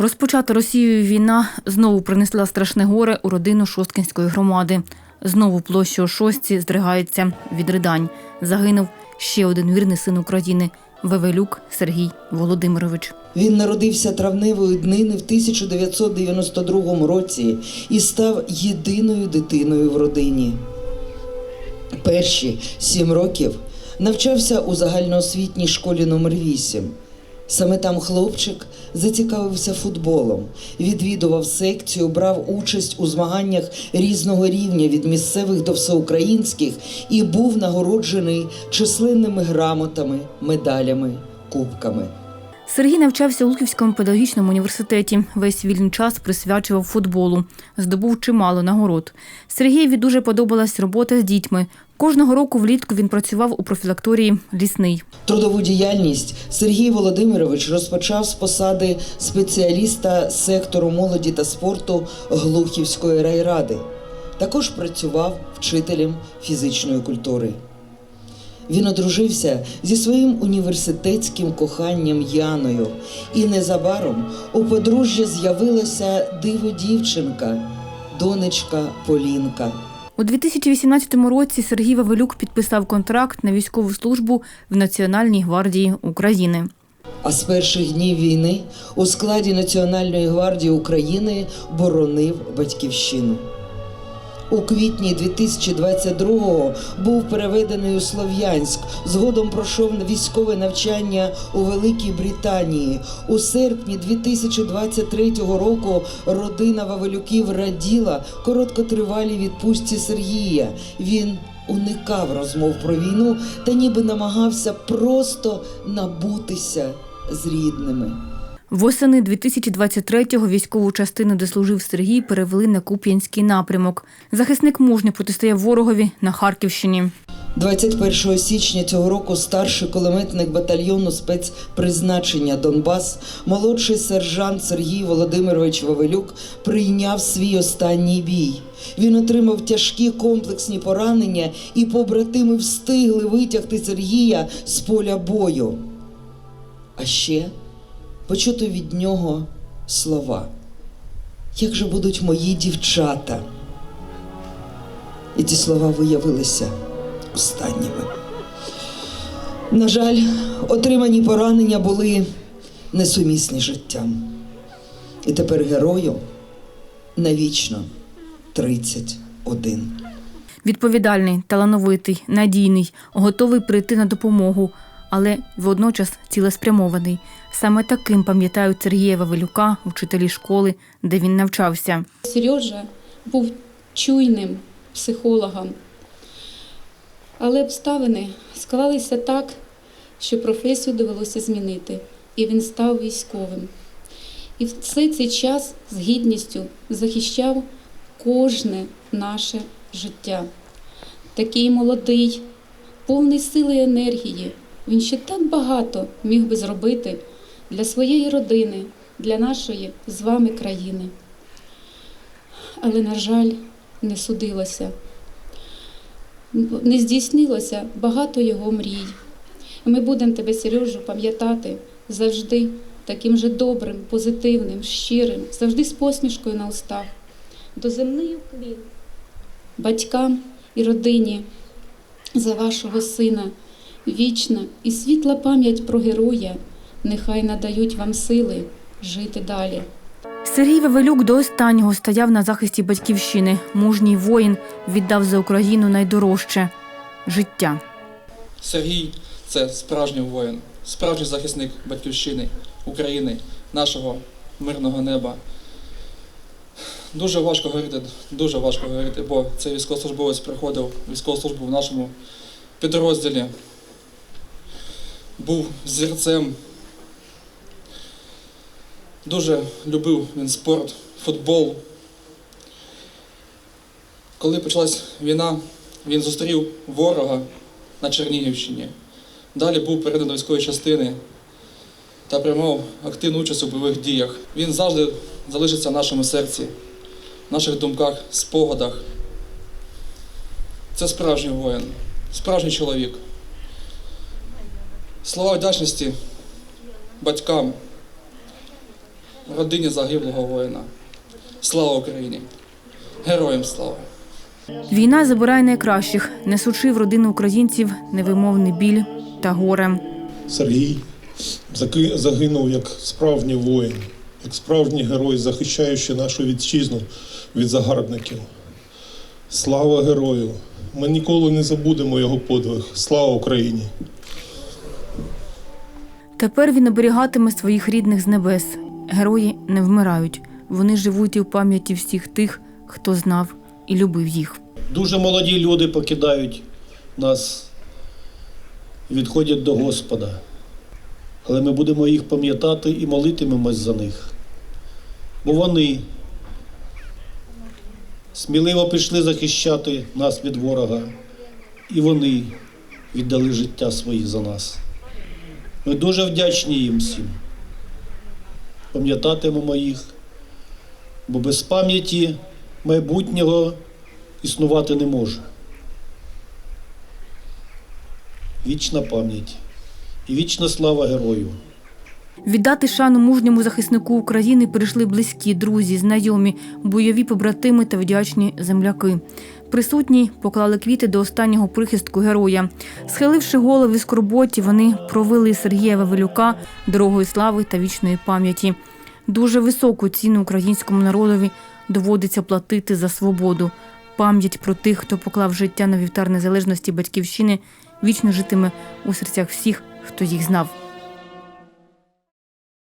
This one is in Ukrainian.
Розпочата Росією війна знову принесла страшне горе у родину Шосткінської громади. Знову площа Шостці здригається від ридань. Загинув ще один вірний син України Вевелюк Сергій Володимирович. Він народився травневої днини в 1992 році і став єдиною дитиною в родині. Перші сім років навчався у загальноосвітній школі номер 8 Саме там хлопчик зацікавився футболом, відвідував секцію, брав участь у змаганнях різного рівня від місцевих до всеукраїнських і був нагороджений численними грамотами, медалями, кубками. Сергій навчався у Луківському педагогічному університеті. Весь вільний час присвячував футболу. Здобув чимало нагород. Сергієві дуже подобалась робота з дітьми. Кожного року влітку він працював у профілакторії Лісний. Трудову діяльність Сергій Володимирович розпочав з посади спеціаліста сектору молоді та спорту Глухівської райради. Також працював вчителем фізичної культури. Він одружився зі своїм університетським коханням Яною, і незабаром у подружжя з'явилася диво дівчинка, донечка Полінка. У 2018 році Сергій Вавилюк підписав контракт на військову службу в Національній гвардії України. А з перших днів війни у складі Національної гвардії України боронив батьківщину. У квітні 2022-го був переведений у Слов'янськ. Згодом пройшов військове навчання у Великій Британії. У серпні 2023 року родина Вавилюків раділа короткотривалій відпустці Сергія. Він уникав розмов про війну та ніби намагався просто набутися з рідними. Восени 2023-го військову частину, де служив Сергій, перевели на Куп'янський напрямок. Захисник мужньо протистояв ворогові на Харківщині. 21 січня цього року старший кулеметник батальйону спецпризначення Донбас, молодший сержант Сергій Володимирович Вавилюк прийняв свій останній бій. Він отримав тяжкі комплексні поранення, і побратими встигли витягти Сергія з поля бою. А ще почути від нього слова. Як же будуть мої дівчата? І ці слова виявилися останніми. На жаль, отримані поранення були несумісні життям. І тепер герою навічно 31. Відповідальний, талановитий, надійний, готовий прийти на допомогу, але водночас цілеспрямований. Саме таким пам'ятають Сергія Вавилюка, вчителі школи, де він навчався. Сережа був чуйним психологом, але обставини склалися так, що професію довелося змінити, і він став військовим. І все цей час з гідністю захищав кожне наше життя. Такий молодий, повний сили і енергії. Він ще так багато міг би зробити для своєї родини, для нашої з вами країни але, на жаль, не судилося. Не здійснилося багато його мрій. Ми будемо тебе, Сережу, пам'ятати завжди таким же добрим, позитивним, щирим, завжди з посмішкою на устах. До земний уклін батькам і родині за вашого сина вічна і світла пам'ять про героя. Нехай надають вам сили жити далі. Сергій Вавилюк до останнього стояв на захисті батьківщини. Мужній воїн віддав за Україну найдорожче життя. Сергій це справжній воїн, справжній захисник батьківщини України, нашого мирного неба. Дуже важко говорити, дуже важко говорити, бо цей військовослужбовець приходив військову службу в нашому підрозділі, був зірцем. Дуже любив він спорт, футбол. Коли почалась війна, він зустрів ворога на Чернігівщині. Далі був переданий до військової частини та приймав активну участь у бойових діях. Він завжди залишиться в нашому серці, в наших думках, спогадах. Це справжній воїн, справжній чоловік. Слова вдячності батькам, родині загиблого воїна. Слава Україні! Героям слава! Війна забирає найкращих, несучи в родину українців невимовний біль та горе. Сергій загинув як справжній воїн, як справжній герой, захищаючи нашу вітчизну від загарбників. Слава герою! Ми ніколи не забудемо його подвиг. Слава Україні! Тепер він оберігатиме своїх рідних з небес. Герої не вмирають. Вони живуть і в пам'яті всіх тих, хто знав і любив їх. Дуже молоді люди покидають нас, відходять до Господа. Але ми будемо їх пам'ятати і молитимемось за них. Бо вони сміливо пішли захищати нас від ворога, і вони віддали життя свої за нас. Ми дуже вдячні їм всім. Пам'ятатимемо їх, бо без пам'яті майбутнього існувати не може. Вічна пам'ять і вічна слава герою. Віддати шану мужньому захиснику України прийшли близькі, друзі, знайомі, бойові побратими та вдячні земляки. Присутні поклали квіти до останнього прихистку героя. Схиливши голови скорботі, вони провели Сергія Вавилюка дорогою слави та вічної пам'яті. Дуже високу ціну українському народові доводиться платити за свободу. Пам'ять про тих, хто поклав життя на вівтар незалежності батьківщини, вічно житиме у серцях всіх, хто їх знав.